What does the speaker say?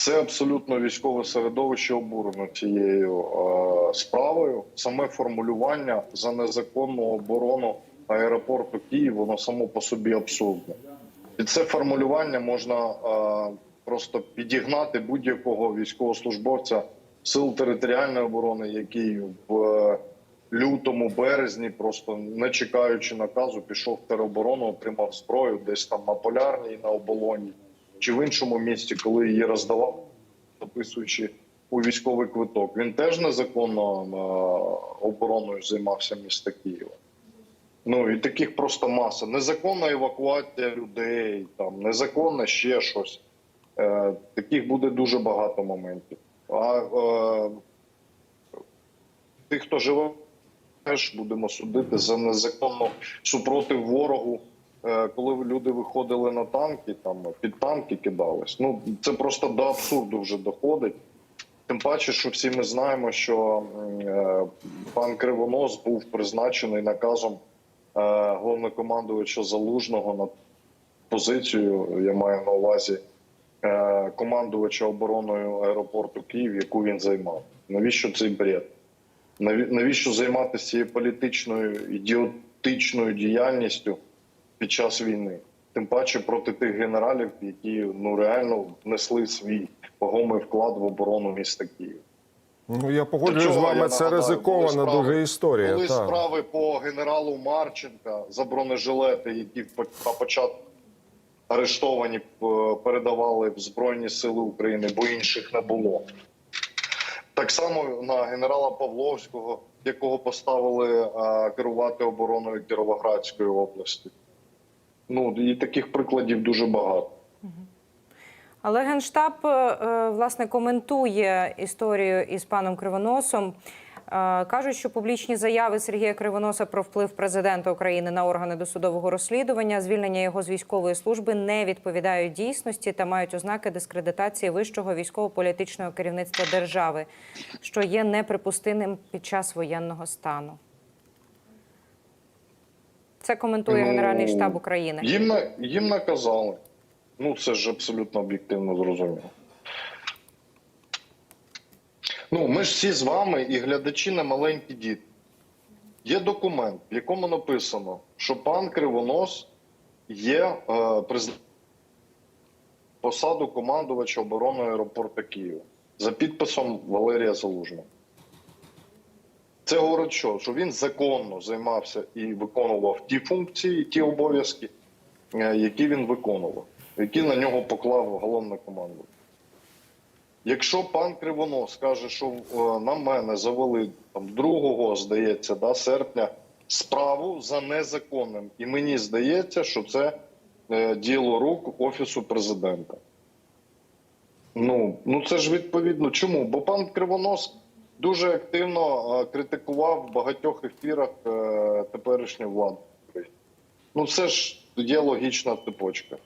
Це абсолютно військове середовище обурено цією е, справою. Саме формулювання за незаконну оборону аеропорту Київ, воно само по собі абсурдне. Під це формулювання можна е, просто підігнати будь-якого військовослужбовця сил територіальної оборони, який в е, лютому, березні, просто не чекаючи наказу, пішов в тероборону, отримав зброю десь там на полярній, на оболоні чи в іншому місті, коли її роздавав, записуючи у військовий квиток. Він теж незаконно е, обороною займався міста Києва. Ну і таких просто маса. Незаконна евакуація людей, там незаконна ще щось. Е, таких буде дуже багато моментів. А е, тих, хто живе, теж будемо судити за незаконно супротив ворогу. Е, Коли люди виходили на танки, там під танки кидались. Ну це просто до абсурду вже доходить. Тим паче, що всі ми знаємо, що е, пан Кривонос був призначений наказом е, головнокомандувача Залужного на позицію. Я маю на увазі командувача обороною аеропорту Київ, яку він займав. Навіщо цей бред? Наві- Навіщо займатися цією політичною ідіотичною діяльністю під час війни? Тим паче проти тих генералів, які ну реально внесли свій вагомий вклад в оборону міста Києва. Ну я погоджуюсь з вами. Це нагадаю, ризикована справи- дуже історія. Були так. справи по генералу Марченка за бронежилети, які на початку арештовані е, передавали в Збройні Сили України, бо інших не було. Так само на генерала Павловського, якого поставили е, керувати обороною Кіровоградської області. Ну і таких прикладів дуже багато. Але Генштаб е, власне коментує історію із паном Кривоносом. Е, Кажуть, що публічні заяви Сергія Кривоноса про вплив президента України на органи досудового розслідування, звільнення його з військової служби не відповідають дійсності та мають ознаки дискредитації вищого військово-політичного керівництва держави, що є неприпустимим під час воєнного стану. Це коментує Ну, Генеральний штаб України. Їм, їм наказали. Ну, це ж абсолютно об'єктивно зрозуміло. Ну, ми ж всі з вами і глядачі не маленькі діти. Є документ, в якому написано, що пан Кривонос є е, приз... посаду командувача оборони аеропорту Києва за підписом Валерія Залужного. Це говорить, що, що він законно займався і виконував ті функції, ті обов'язки, е, які він виконував, які на нього поклав головне командування. Якщо пан Кривонос каже, що е, на мене завели там 2, здається, да, серпня справу за незаконним, і мені здається, що це е, діло рук офісу президента. Ну, ну це ж відповідно. Чому? Бо пан Кривонос дуже активно е, критикував в багатьох ефірах е, теперішню владу. Ну, це ж є логічна цепочка.